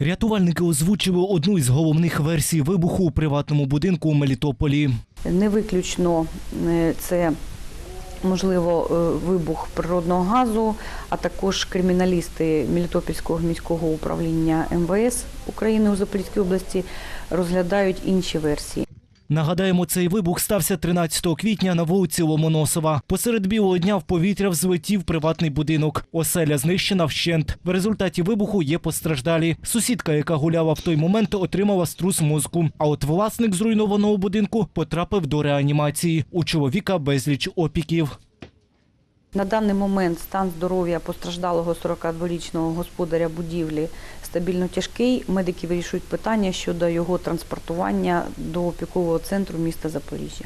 Рятувальники озвучили одну із головних версій вибуху у приватному будинку у Мелітополі. Не виключно е, це можливо е, вибух природного газу, а також криміналісти Мелітопольського міського управління МВС України у Запорізькій області розглядають інші версії. Нагадаємо, цей вибух стався 13 квітня на вулиці Ломоносова. Посеред білого дня в повітря взлетів приватний будинок. Оселя знищена вщент. В результаті вибуху є постраждалі. Сусідка, яка гуляла в той момент, отримала струс мозку. А от власник зруйнованого будинку потрапив до реанімації. У чоловіка безліч опіків. На даний момент стан здоров'я постраждалого 42-річного господаря будівлі стабільно тяжкий. Медики вирішують питання щодо його транспортування до опікового центру міста Запоріжжя.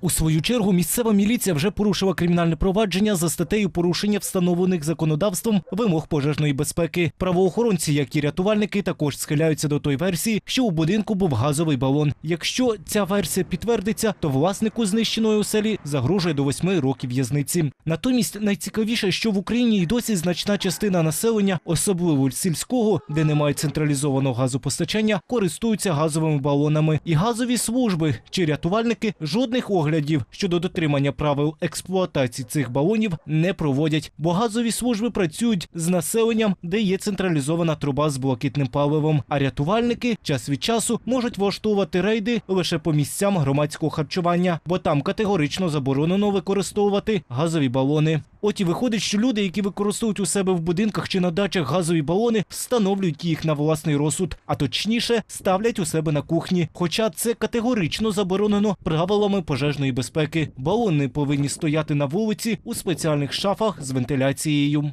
У свою чергу місцева міліція вже порушила кримінальне провадження за статтею порушення встановлених законодавством вимог пожежної безпеки. Правоохоронці, як і рятувальники, також схиляються до той версії, що у будинку був газовий балон. Якщо ця версія підтвердиться, то власнику знищеної оселі загрожує до восьми років в'язниці. Натомість найцікавіше, що в Україні й досі значна частина населення, особливо сільського, де немає централізованого газопостачання, користуються газовими балонами. І газові служби чи рятувальники жодних оглядів щодо дотримання правил експлуатації цих балонів не проводять, бо газові служби працюють з населенням, де є централізована труба з блакитним паливом. А рятувальники час від часу можуть влаштовувати рейди лише по місцям громадського харчування, бо там категорично заборонено використовувати газові балони. От і виходить, що люди, які використовують у себе в будинках чи на дачах газові балони, встановлюють їх на власний розсуд, а точніше ставлять у себе на кухні. Хоча це категорично заборонено правилами пожежної безпеки. Балони повинні стояти на вулиці у спеціальних шафах з вентиляцією.